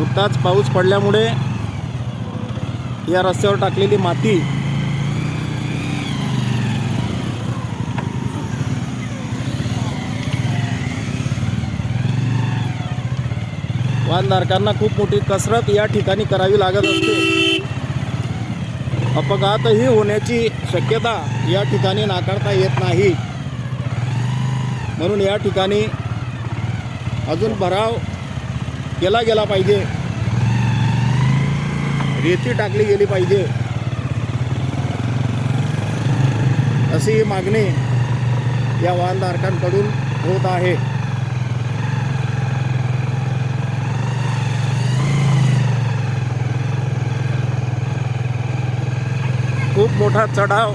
नुकताच पाऊस पडल्यामुळे या रस्त्यावर टाकलेली माती वाहनधारकांना खूप मोठी कसरत या ठिकाणी करावी लागत असते. अपघातही होण्याची शक्यता या ठिकाणी नाकारता येत नाही. म्हणून या ठिकाणी अजून भराव केला गेला पाहिजे. रेती टाकली गेली पाहिजे. अशी ही मागणी या वाहनधारकांकडून होत आहे. खूप मोठा चढाव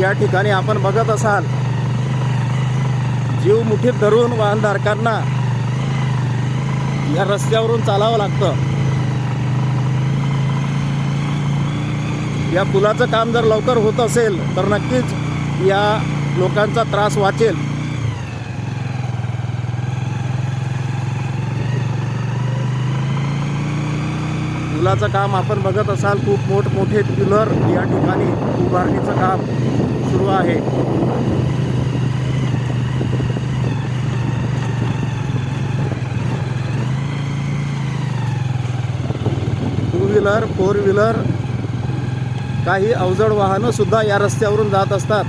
या ठिकाणी आपण बघत असाल. जीव मुठीत धरून वाहनधारकांना या रस्त्यावरून चालावं लागतं. या पुलाचं काम जर लवकर होत असेल तर नक्कीच या लोकांचा त्रास वाचेल. पुलाचं काम आपण बघत असाल खूप मोठमोठे पिलर या ठिकाणी उभारणीचं काम सुरू आहे. टू व्हीलर फोर व्हीलर काही अवजड वाहनं सुद्धा या रस्त्यावरून जात असतात.